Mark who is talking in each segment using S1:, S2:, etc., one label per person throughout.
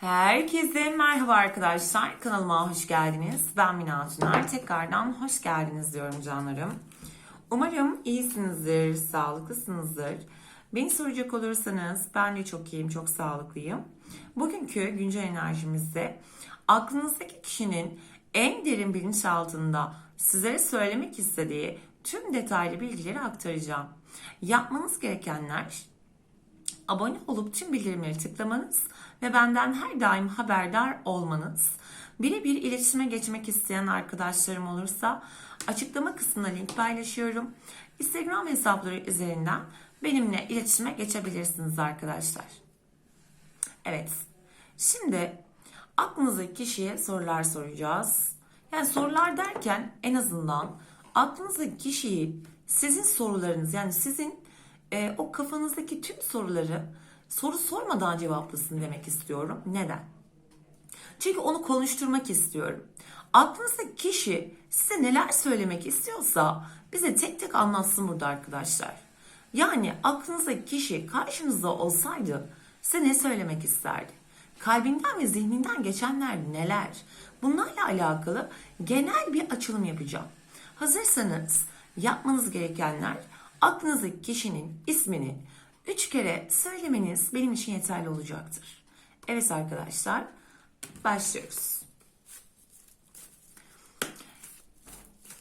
S1: Herkese merhaba arkadaşlar. Kanalıma hoş geldiniz. Ben Mina Tüner. Tekrardan hoş geldiniz diyorum canlarım. Umarım iyisinizdir, sağlıklısınızdır. Beni soracak olursanız ben de çok iyiyim, çok sağlıklıyım. Bugünkü güncel enerjimizde aklınızdaki kişinin en derin bilinçaltında sizlere söylemek istediği tüm detaylı bilgileri aktaracağım. Yapmanız gerekenler abone olup tüm bildirimleri tıklamanız ve benden her daim haberdar olmanız. Birebir iletişime geçmek isteyen arkadaşlarım olursa açıklama kısmına link paylaşıyorum. Instagram hesapları üzerinden benimle iletişime geçebilirsiniz arkadaşlar. Evet. Şimdi aklınızdaki kişiye sorular soracağız. Yani sorular derken en azından aklınızdaki kişiyi sizin sorularınız yani sizin e, o kafanızdaki tüm soruları soru sormadan cevaplasın demek istiyorum. Neden? Çünkü onu konuşturmak istiyorum. Aklınızdaki kişi size neler söylemek istiyorsa bize tek tek anlatsın burada arkadaşlar. Yani aklınızdaki kişi karşınızda olsaydı size ne söylemek isterdi? Kalbinden ve zihninden geçenler neler? Bunlarla alakalı genel bir açılım yapacağım. Hazırsanız yapmanız gerekenler aklınızdaki kişinin ismini üç kere söylemeniz benim için yeterli olacaktır. Evet arkadaşlar başlıyoruz.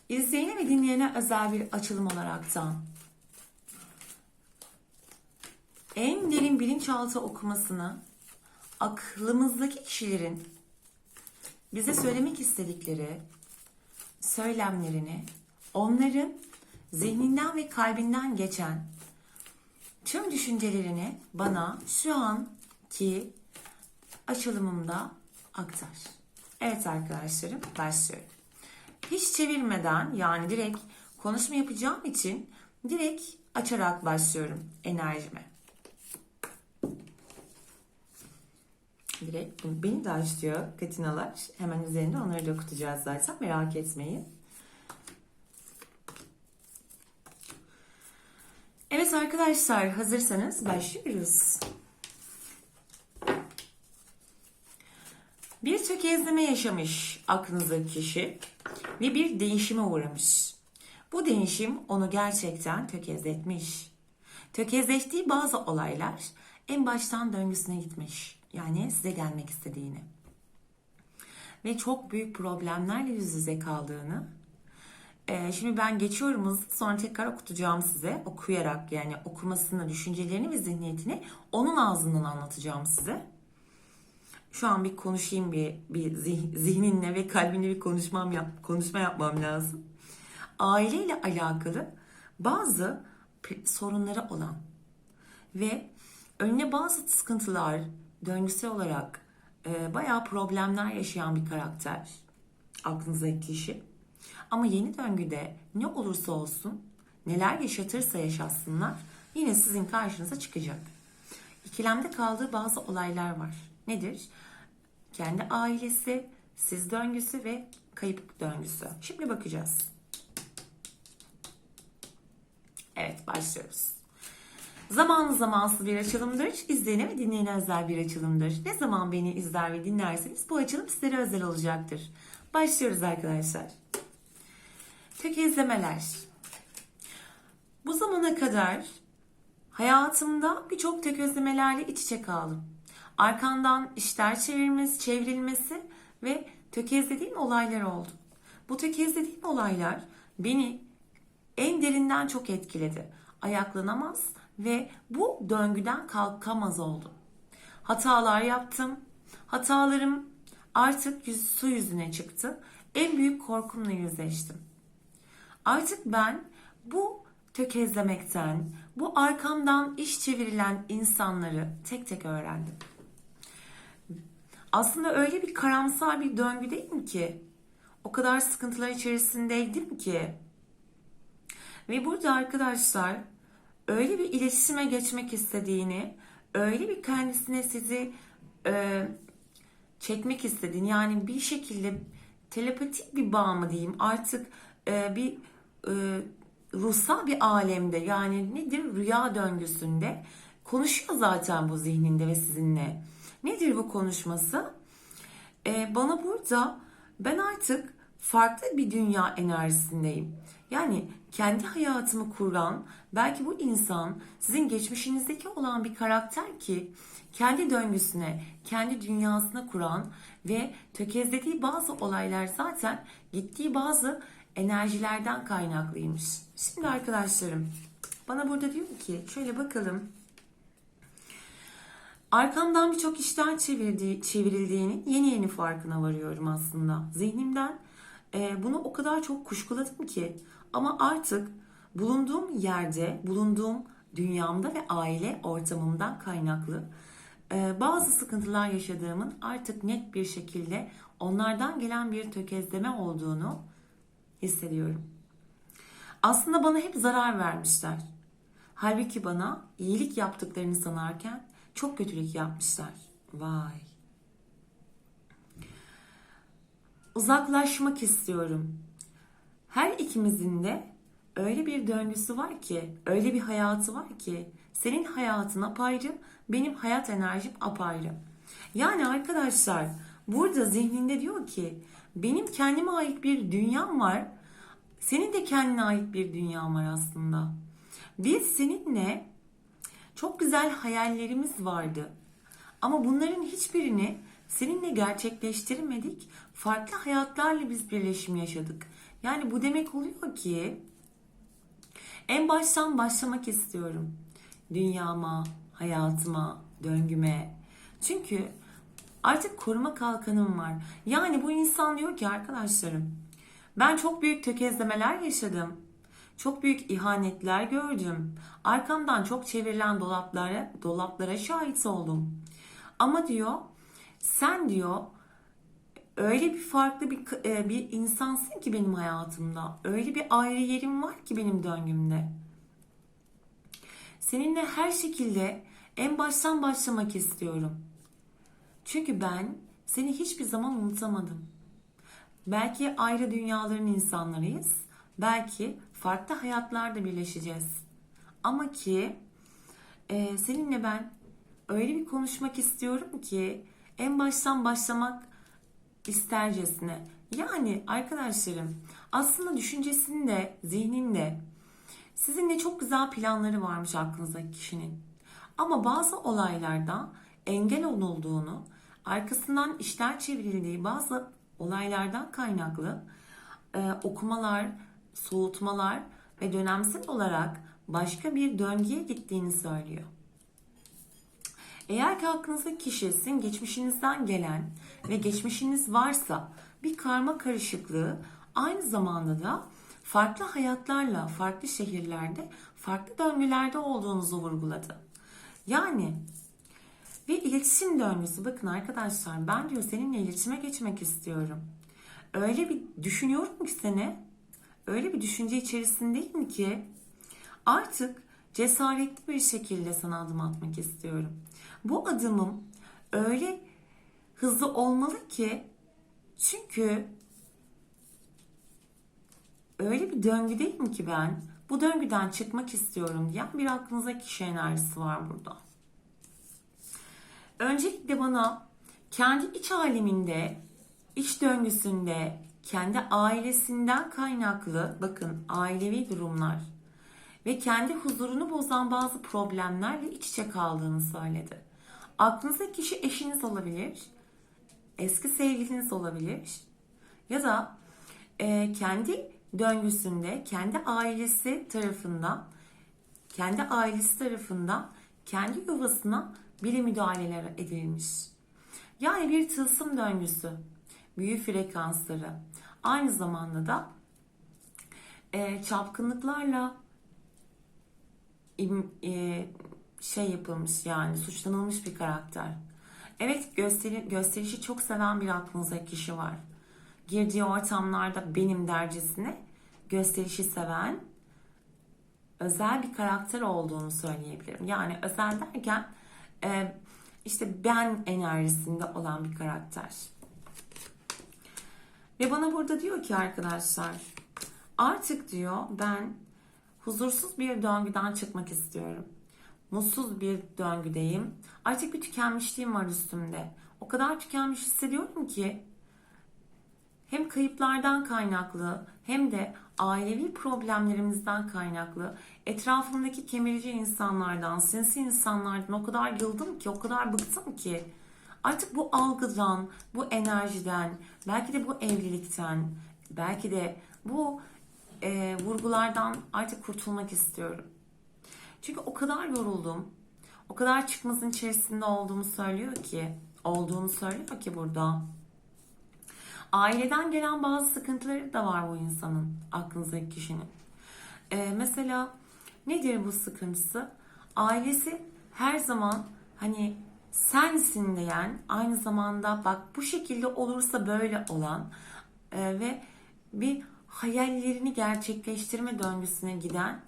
S1: İzleyene ve dinleyene özel bir açılım olaraktan en derin bilinçaltı okumasını aklımızdaki kişilerin bize söylemek istedikleri söylemlerini onların zihninden ve kalbinden geçen tüm düşüncelerini bana şu anki açılımımda aktar. Evet arkadaşlarım başlıyorum. Hiç çevirmeden yani direkt konuşma yapacağım için direkt açarak başlıyorum enerjime. Direkt beni de açlıyor katinalar. Hemen üzerinde onları da okutacağız zaten merak etmeyin. Evet arkadaşlar hazırsanız başlıyoruz. Bir tökezleme yaşamış aklınızdaki kişi ve bir değişime uğramış. Bu değişim onu gerçekten tökezletmiş. Tökezlettiği bazı olaylar en baştan döngüsüne gitmiş. Yani size gelmek istediğini. Ve çok büyük problemlerle yüz yüze kaldığını ee, şimdi ben geçiyorum hızlı sonra tekrar okutacağım size okuyarak yani okumasını, düşüncelerini ve zihniyetini onun ağzından anlatacağım size. Şu an bir konuşayım bir, bir zih- zihninle ve kalbinle bir konuşmam yap, konuşma yapmam lazım. Aileyle alakalı bazı sorunları olan ve önüne bazı sıkıntılar döngüsel olarak e, bayağı problemler yaşayan bir karakter aklınızdaki kişi. Ama yeni döngüde ne olursa olsun, neler yaşatırsa yaşatsınlar yine sizin karşınıza çıkacak. İkilemde kaldığı bazı olaylar var. Nedir? Kendi ailesi, siz döngüsü ve kayıp döngüsü. Şimdi bakacağız. Evet başlıyoruz. Zamanlı zamansız bir açılımdır. İzleyene ve dinleyene özel bir açılımdır. Ne zaman beni izler ve dinlerseniz bu açılım sizlere özel olacaktır. Başlıyoruz arkadaşlar. Tökezlemeler. Bu zamana kadar hayatımda birçok tökezlemelerle iç içe kaldım. Arkandan işler çevirmesi, çevrilmesi ve tökezlediğim olaylar oldu. Bu tökezlediğim olaylar beni en derinden çok etkiledi. Ayaklanamaz ve bu döngüden kalkamaz oldum. Hatalar yaptım. Hatalarım artık yüz, su yüzüne çıktı. En büyük korkumla yüzleştim. Artık ben bu tökezlemekten, bu arkamdan iş çevirilen insanları tek tek öğrendim. Aslında öyle bir karamsar bir döngüdeyim ki, o kadar sıkıntılar içerisindeydim ki. Ve burada arkadaşlar öyle bir iletişime geçmek istediğini, öyle bir kendisine sizi e, çekmek istediğini, yani bir şekilde telepatik bir bağ mı diyeyim artık e, bir e, ruhsal bir alemde yani nedir rüya döngüsünde konuşuyor zaten bu zihninde ve sizinle. Nedir bu konuşması? Ee, bana burada ben artık farklı bir dünya enerjisindeyim. Yani kendi hayatımı kuran belki bu insan sizin geçmişinizdeki olan bir karakter ki kendi döngüsüne, kendi dünyasına kuran ve tökezlediği bazı olaylar zaten gittiği bazı enerjilerden kaynaklıymış. Şimdi arkadaşlarım bana burada diyor ki şöyle bakalım. Arkamdan birçok işten çevirdiği, çevrildiğini yeni yeni farkına varıyorum aslında. Zihnimden e, bunu o kadar çok kuşkuladım ki ama artık bulunduğum yerde, bulunduğum dünyamda ve aile ortamımdan kaynaklı e, bazı sıkıntılar yaşadığımın artık net bir şekilde onlardan gelen bir tökezleme olduğunu hissediyorum. Aslında bana hep zarar vermişler. Halbuki bana iyilik yaptıklarını sanarken çok kötülük yapmışlar. Vay. Uzaklaşmak istiyorum. Her ikimizin de öyle bir döngüsü var ki, öyle bir hayatı var ki senin hayatın apayrı, benim hayat enerjim apayrı. Yani arkadaşlar burada zihninde diyor ki benim kendime ait bir dünyam var. Senin de kendine ait bir dünyan var aslında. Biz seninle çok güzel hayallerimiz vardı. Ama bunların hiçbirini seninle gerçekleştirmedik. Farklı hayatlarla biz birleşim yaşadık. Yani bu demek oluyor ki en baştan başlamak istiyorum. Dünyama, hayatıma, döngüme. Çünkü artık koruma kalkanım var. Yani bu insan diyor ki arkadaşlarım ben çok büyük tökezlemeler yaşadım. Çok büyük ihanetler gördüm. Arkamdan çok çevrilen dolaplara, dolaplara şahit oldum. Ama diyor sen diyor öyle bir farklı bir e, bir insansın ki benim hayatımda. Öyle bir ayrı yerim var ki benim döngümde. Seninle her şekilde en baştan başlamak istiyorum. Çünkü ben seni hiçbir zaman unutamadım. Belki ayrı dünyaların insanlarıyız. Belki farklı hayatlarda birleşeceğiz. Ama ki e, seninle ben öyle bir konuşmak istiyorum ki en baştan başlamak istercesine. Yani arkadaşlarım aslında düşüncesinde, zihninde sizinle çok güzel planları varmış aklınızdaki kişinin. Ama bazı olaylarda engel olunduğunu, arkasından işler çevrildiği bazı olaylardan kaynaklı e, okumalar, soğutmalar ve dönemsel olarak başka bir döngüye gittiğini söylüyor. Eğer ki aklınızdaki kişi geçmişinizden gelen ve geçmişiniz varsa bir karma karışıklığı aynı zamanda da farklı hayatlarla, farklı şehirlerde, farklı döngülerde olduğunuzu vurguladı. Yani bir iletişim döngüsü. Bakın arkadaşlar ben diyor seninle iletişime geçmek istiyorum. Öyle bir düşünüyorum ki seni. Öyle bir düşünce içerisindeyim ki artık cesaretli bir şekilde sana adım atmak istiyorum. Bu adımım öyle hızlı olmalı ki çünkü öyle bir döngüdeyim ki ben bu döngüden çıkmak istiyorum diyen bir aklınıza kişi enerjisi var burada. Öncelikle bana kendi iç aleminde, iç döngüsünde, kendi ailesinden kaynaklı, bakın ailevi durumlar ve kendi huzurunu bozan bazı problemlerle iç içe kaldığını söyledi. Aklınızdaki kişi eşiniz olabilir, eski sevgiliniz olabilir ya da e, kendi döngüsünde, kendi ailesi tarafından, kendi ailesi tarafından kendi yuvasına biri müdahaleler edilmiş. Yani bir tılsım döngüsü, büyü frekansları, aynı zamanda da e, çapkınlıklarla e, şey yapılmış yani suçlanılmış bir karakter. Evet gösteri, gösterişi çok seven bir aklınıza kişi var. Girdiği ortamlarda benim dercesine gösterişi seven özel bir karakter olduğunu söyleyebilirim. Yani özel derken e, işte ben enerjisinde olan bir karakter. Ve bana burada diyor ki arkadaşlar artık diyor ben huzursuz bir döngüden çıkmak istiyorum. mutsuz bir döngüdeyim. Artık bir tükenmişliğim var üstümde. O kadar tükenmiş hissediyorum ki hem kayıplardan kaynaklı hem de ailevi problemlerimizden kaynaklı etrafımdaki kemirici insanlardan, sinsi insanlardan o kadar yıldım ki, o kadar bıktım ki artık bu algıdan, bu enerjiden, belki de bu evlilikten, belki de bu e, vurgulardan artık kurtulmak istiyorum. Çünkü o kadar yoruldum, o kadar çıkmazın içerisinde olduğumu söylüyor ki, olduğunu söylüyor ki burada. Aileden gelen bazı sıkıntıları da var bu insanın, aklınızdaki kişinin. Ee, mesela nedir bu sıkıntısı? Ailesi her zaman hani sensin diyen, aynı zamanda bak bu şekilde olursa böyle olan e, ve bir hayallerini gerçekleştirme döngüsüne giden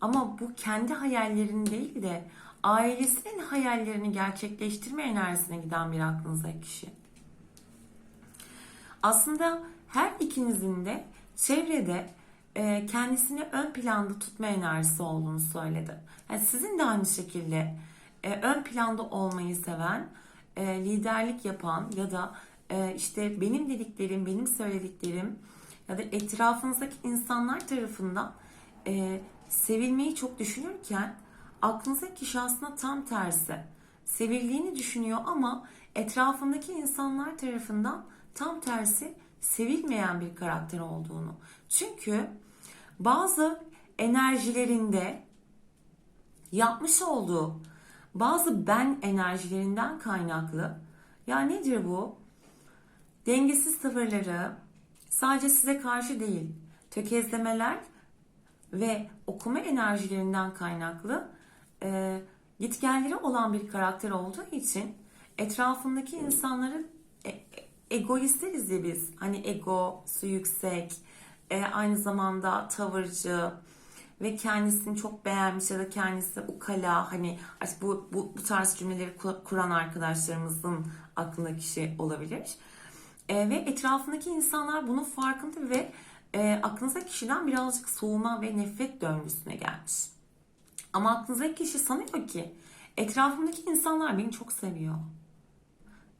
S1: ama bu kendi hayallerini değil de ailesinin hayallerini gerçekleştirme enerjisine giden bir aklınızdaki kişi. Aslında her ikinizin de çevrede e, kendisini ön planda tutma enerjisi olduğunu söyledi. Yani sizin de aynı şekilde e, ön planda olmayı seven, e, liderlik yapan ya da e, işte benim dediklerim, benim söylediklerim ya da etrafınızdaki insanlar tarafından e, sevilmeyi çok düşünürken aklınızdaki kişi aslında tam tersi. Sevildiğini düşünüyor ama etrafındaki insanlar tarafından tam tersi sevilmeyen bir karakter olduğunu. Çünkü bazı enerjilerinde yapmış olduğu bazı ben enerjilerinden kaynaklı ya nedir bu? Dengesiz tavırları sadece size karşı değil, tökezlemeler ve okuma enerjilerinden kaynaklı e, gitgelleri olan bir karakter olduğu için etrafındaki insanların e, egoistleriz ya biz. Hani egosu yüksek, e, aynı zamanda tavırcı ve kendisini çok beğenmiş ya da kendisi ukala hani bu, bu, bu tarz cümleleri kuran arkadaşlarımızın aklındaki kişi olabilir. E, ve etrafındaki insanlar bunun farkında ve e, aklınızdaki kişiden birazcık soğuma ve nefret döngüsüne gelmiş. Ama aklınızdaki kişi sanıyor ki etrafımdaki insanlar beni çok seviyor.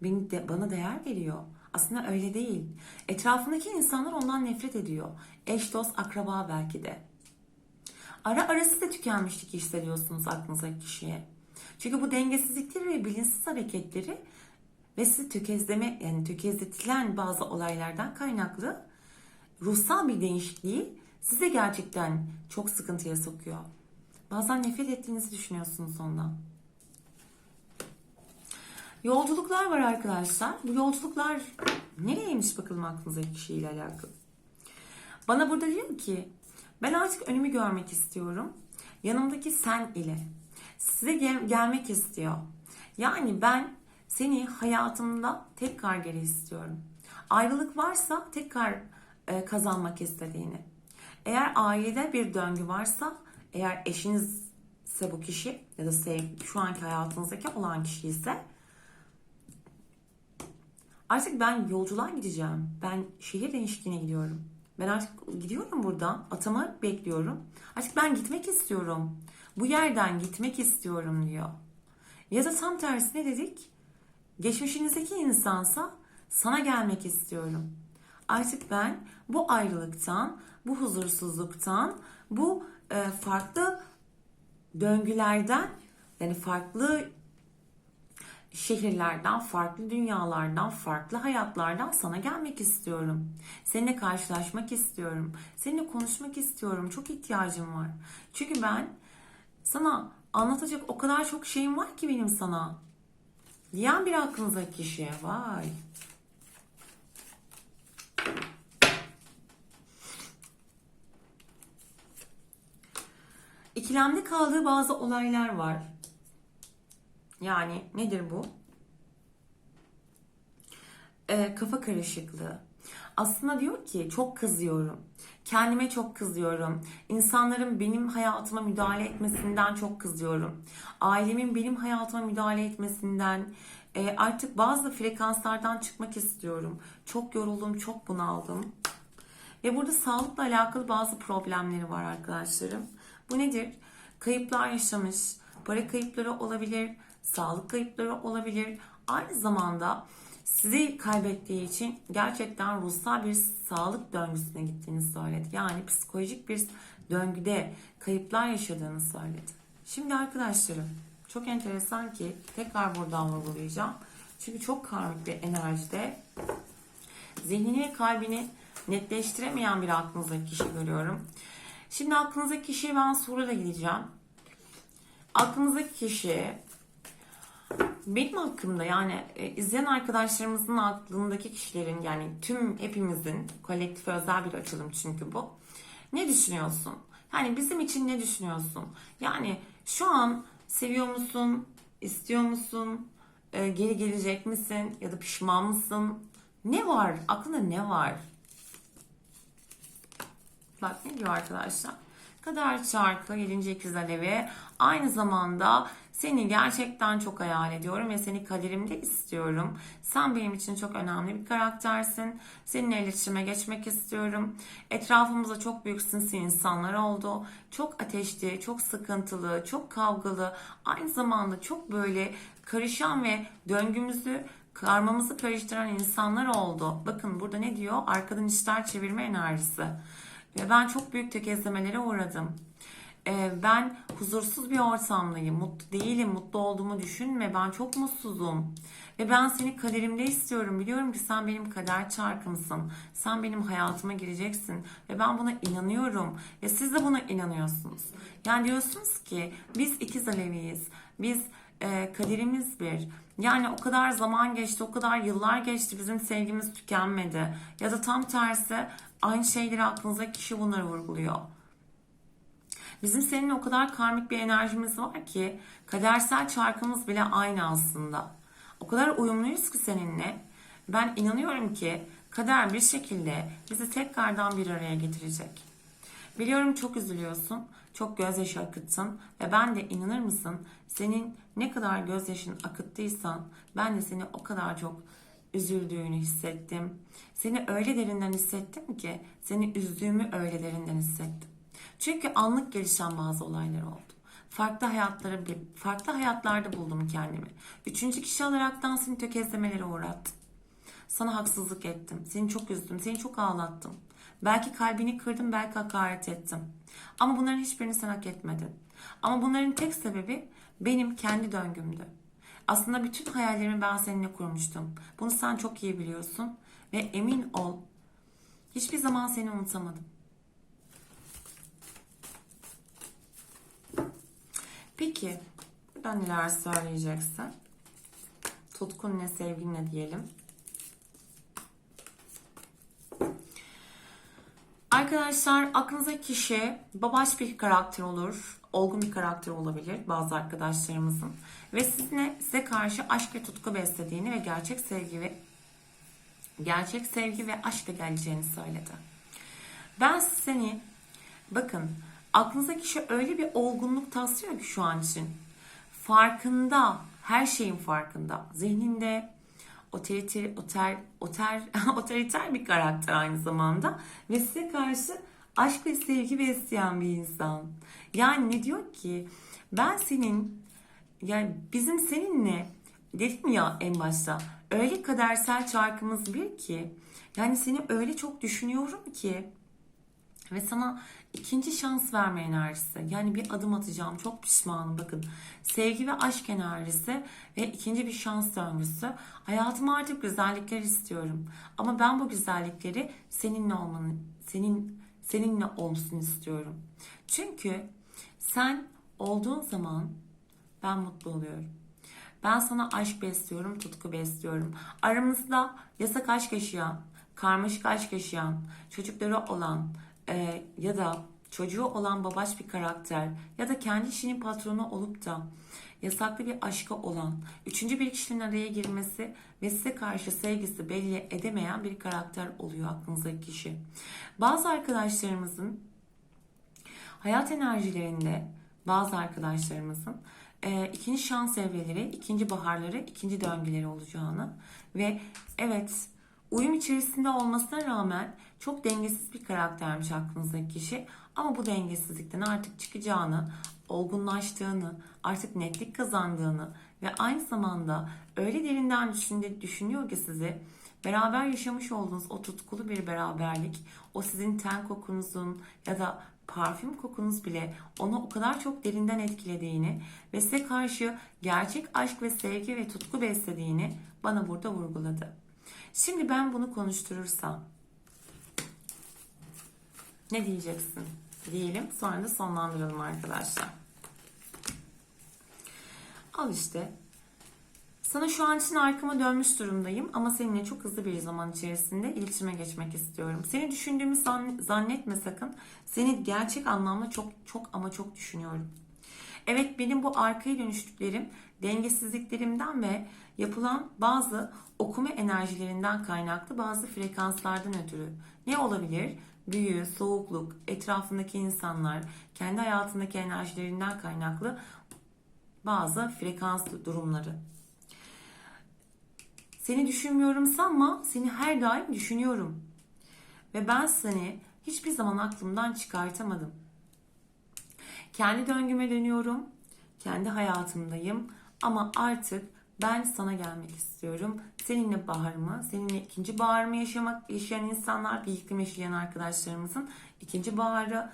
S1: Beni de, bana değer veriyor. Aslında öyle değil. Etrafındaki insanlar ondan nefret ediyor. Eş, dost, akraba belki de. Ara ara siz de tükenmişlik hissediyorsunuz aklınızdaki kişiye. Çünkü bu dengesizlikleri ve bilinçsiz hareketleri ve sizi tökezleme yani tökezletilen bazı olaylardan kaynaklı ruhsal bir değişikliği size gerçekten çok sıkıntıya sokuyor. Bazen nefret ettiğinizi düşünüyorsunuz ondan. Yolculuklar var arkadaşlar. Bu yolculuklar nereymiş bakalım aklınızdaki kişiyle alakalı. Bana burada diyor ki ben artık önümü görmek istiyorum. Yanımdaki sen ile. Size gel- gelmek istiyor. Yani ben seni hayatımda tekrar geri istiyorum. Ayrılık varsa tekrar e, kazanmak istediğini. Eğer ailede bir döngü varsa, eğer eşiniz ise bu kişi ya da sevgi, şu anki hayatınızdaki olan kişi ise Artık ben yolculuğa gideceğim. Ben şehir değişikliğine gidiyorum. Ben artık gidiyorum buradan. Atama bekliyorum. Artık ben gitmek istiyorum. Bu yerden gitmek istiyorum diyor. Ya da tam tersine dedik. Geçmişinizdeki insansa sana gelmek istiyorum. Artık ben bu ayrılıktan, bu huzursuzluktan, bu e, farklı döngülerden yani farklı şehirlerden, farklı dünyalardan, farklı hayatlardan sana gelmek istiyorum. Seninle karşılaşmak istiyorum. Seninle konuşmak istiyorum. Çok ihtiyacım var. Çünkü ben sana anlatacak o kadar çok şeyim var ki benim sana. Diyen bir aklınızdaki kişiye. Vay. İkilemde kaldığı bazı olaylar var. Yani nedir bu? Ee, kafa karışıklığı. Aslında diyor ki çok kızıyorum. Kendime çok kızıyorum. İnsanların benim hayatıma müdahale etmesinden çok kızıyorum. Ailemin benim hayatıma müdahale etmesinden e, artık bazı frekanslardan çıkmak istiyorum. Çok yoruldum, çok bunaldım. Ve burada sağlıkla alakalı bazı problemleri var arkadaşlarım. Bu nedir? Kayıplar yaşamış, para kayıpları olabilir, sağlık kayıpları olabilir. Aynı zamanda sizi kaybettiği için gerçekten ruhsal bir sağlık döngüsüne gittiğini söyledi. Yani psikolojik bir döngüde kayıplar yaşadığını söyledi. Şimdi arkadaşlarım çok enteresan ki tekrar buradan vurgulayacağım. Çünkü çok karmik bir enerjide zihnini ve kalbini netleştiremeyen bir aklınızdaki kişi görüyorum. Şimdi aklınızdaki kişiye ben soruyla gideceğim. Aklınızdaki kişi benim hakkımda yani e, izleyen arkadaşlarımızın aklındaki kişilerin yani tüm hepimizin kolektif özel bir açılım çünkü bu. Ne düşünüyorsun? Yani bizim için ne düşünüyorsun? Yani şu an seviyor musun? istiyor musun? E, geri gelecek misin? Ya da pişman mısın? Ne var? Aklında ne var? Bak ne diyor arkadaşlar? Kader çarkı 7. ikiz alevi aynı zamanda seni gerçekten çok hayal ediyorum ve seni kaderimde istiyorum. Sen benim için çok önemli bir karaktersin. Seninle iletişime geçmek istiyorum. Etrafımızda çok büyük sinsi insanlar oldu. Çok ateşli, çok sıkıntılı, çok kavgalı. Aynı zamanda çok böyle karışan ve döngümüzü karmamızı karıştıran insanlar oldu. Bakın burada ne diyor? Arkadan işler çevirme enerjisi. Ve ben çok büyük tökezlemelere uğradım. Ee, ben huzursuz bir ortamdayım. Mutlu değilim. Mutlu olduğumu düşünme. Ben çok mutsuzum. Ve ben seni kaderimde istiyorum. Biliyorum ki sen benim kader çarkımsın. Sen benim hayatıma gireceksin. Ve ben buna inanıyorum. Ve siz de buna inanıyorsunuz. Yani diyorsunuz ki biz ikiz aleviyiz. Biz e, kaderimiz bir. Yani o kadar zaman geçti, o kadar yıllar geçti bizim sevgimiz tükenmedi. Ya da tam tersi aynı şeyleri aklınızdaki kişi bunları vurguluyor. Bizim seninle o kadar karmik bir enerjimiz var ki kadersel çarkımız bile aynı aslında. O kadar uyumluyuz ki seninle. Ben inanıyorum ki kader bir şekilde bizi tekrardan bir araya getirecek. Biliyorum çok üzülüyorsun, çok gözyaşı akıttın ve ben de inanır mısın senin ne kadar gözyaşın akıttıysan ben de seni o kadar çok üzüldüğünü hissettim. Seni öyle derinden hissettim ki seni üzdüğümü öyle derinden hissettim. Çünkü anlık gelişen bazı olaylar oldu. Farklı hayatlara, farklı hayatlarda buldum kendimi. Üçüncü kişi olaraktan seni tökezlemelere uğrattım. Sana haksızlık ettim. Seni çok üzdüm. Seni çok ağlattım. Belki kalbini kırdım, belki hakaret ettim. Ama bunların hiçbirini sen hak etmedin. Ama bunların tek sebebi benim kendi döngümdü. Aslında bütün hayallerimi ben seninle kurmuştum. Bunu sen çok iyi biliyorsun. Ve emin ol, hiçbir zaman seni unutamadım. Peki, buradan neler söyleyeceksin? Tutkun ne, sevgin ne diyelim. Arkadaşlar aklınızdaki kişi babaş bir karakter olur. Olgun bir karakter olabilir bazı arkadaşlarımızın. Ve sizinle, size karşı aşk ve tutku beslediğini ve gerçek sevgi ve gerçek sevgi ve aşkla geleceğini söyledi. Ben seni bakın aklınızdaki kişi öyle bir olgunluk taslıyor ki şu an için. Farkında, her şeyin farkında. Zihninde, otoriter, oter, oter, otoriter bir karakter aynı zamanda ve size karşı aşk ve sevgi besleyen bir insan. Yani ne diyor ki ben senin yani bizim seninle dedim ya en başta öyle kadersel çarkımız bir ki yani seni öyle çok düşünüyorum ki ve sana ikinci şans verme enerjisi. Yani bir adım atacağım. Çok pişmanım bakın. Sevgi ve aşk enerjisi ve ikinci bir şans döngüsü. Hayatıma artık güzellikler istiyorum. Ama ben bu güzellikleri seninle olmanı, senin seninle olsun istiyorum. Çünkü sen olduğun zaman ben mutlu oluyorum. Ben sana aşk besliyorum, tutku besliyorum. Aramızda yasak aşk yaşayan, karmaşık aşk yaşayan, çocukları olan, e, ya da çocuğu olan babaş bir karakter ya da kendi işinin patronu olup da yasaklı bir aşka olan, üçüncü bir kişinin araya girmesi ve size karşı sevgisi belli edemeyen bir karakter oluyor aklınızdaki kişi. Bazı arkadaşlarımızın hayat enerjilerinde bazı arkadaşlarımızın e, ikinci şans evreleri, ikinci baharları, ikinci döngüleri olacağını ve evet uyum içerisinde olmasına rağmen çok dengesiz bir karaktermiş aklınızdaki kişi. Ama bu dengesizlikten artık çıkacağını, olgunlaştığını, artık netlik kazandığını ve aynı zamanda öyle derinden düşünde, düşünüyor ki sizi beraber yaşamış olduğunuz o tutkulu bir beraberlik, o sizin ten kokunuzun ya da parfüm kokunuz bile onu o kadar çok derinden etkilediğini ve size karşı gerçek aşk ve sevgi ve tutku beslediğini bana burada vurguladı. Şimdi ben bunu konuşturursam ne diyeceksin diyelim sonra da sonlandıralım arkadaşlar. Al işte sana şu an için arkama dönmüş durumdayım ama seninle çok hızlı bir zaman içerisinde iletişime geçmek istiyorum. Seni düşündüğümü zann- zannetme sakın. Seni gerçek anlamda çok çok ama çok düşünüyorum. Evet benim bu arkaya dönüştüklerim dengesizliklerimden ve yapılan bazı okuma enerjilerinden kaynaklı bazı frekanslardan ötürü. Ne olabilir? Büyü, soğukluk, etrafındaki insanlar, kendi hayatındaki enerjilerinden kaynaklı bazı frekans durumları. Seni düşünmüyorum sanma, seni her daim düşünüyorum. Ve ben seni hiçbir zaman aklımdan çıkartamadım. Kendi döngüme dönüyorum, kendi hayatımdayım ama artık ben sana gelmek istiyorum. Seninle baharımı, seninle ikinci baharımı yaşamak yaşayan insanlar, bir yıkım yaşayan arkadaşlarımızın ikinci baharı,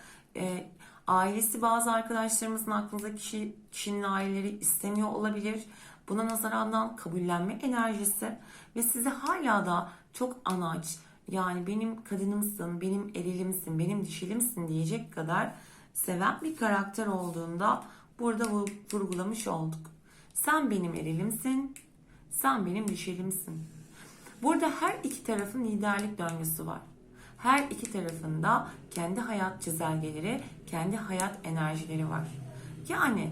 S1: ailesi bazı arkadaşlarımızın aklınızdaki kişi, kişinin aileleri istemiyor olabilir. Buna nazarandan kabullenme enerjisi ve sizi hala da çok anaç, yani benim kadınımsın, benim erilimsin, benim dişilimsin diyecek kadar seven bir karakter olduğunda burada vur- vurgulamış olduk. Sen benim erilimsin, sen benim dişilimsin. Burada her iki tarafın liderlik döngüsü var. Her iki tarafında kendi hayat çizelgeleri, kendi hayat enerjileri var. Yani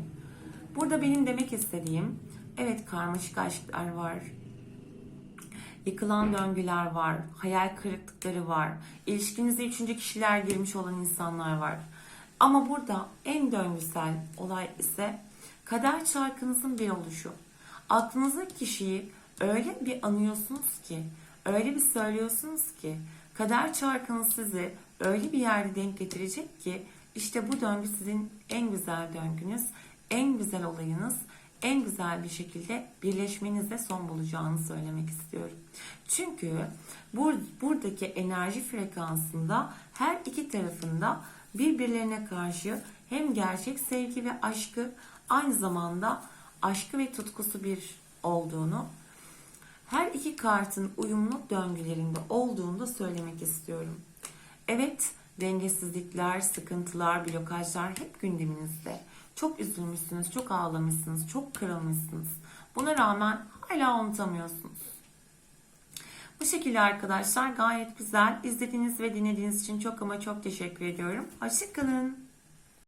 S1: burada benim demek istediğim evet karmaşık aşklar var, yıkılan döngüler var, hayal kırıklıkları var, ilişkinize üçüncü kişiler girmiş olan insanlar var. Ama burada en döngüsel olay ise kader çarkınızın bir oluşu. Aklınızdaki kişiyi öyle bir anıyorsunuz ki, öyle bir söylüyorsunuz ki, kader çarkınız sizi öyle bir yerde denk getirecek ki, işte bu döngü sizin en güzel döngünüz, en güzel olayınız, en güzel bir şekilde birleşmenizde son bulacağını söylemek istiyorum. Çünkü bur buradaki enerji frekansında her iki tarafında birbirlerine karşı hem gerçek sevgi ve aşkı aynı zamanda aşkı ve tutkusu bir olduğunu her iki kartın uyumlu döngülerinde olduğunu da söylemek istiyorum. Evet, dengesizlikler, sıkıntılar, blokajlar hep gündeminizde. Çok üzülmüşsünüz, çok ağlamışsınız, çok kırılmışsınız. Buna rağmen hala unutamıyorsunuz. Bu şekilde arkadaşlar gayet güzel. İzlediğiniz ve dinlediğiniz için çok ama çok teşekkür ediyorum. Hoşçakalın.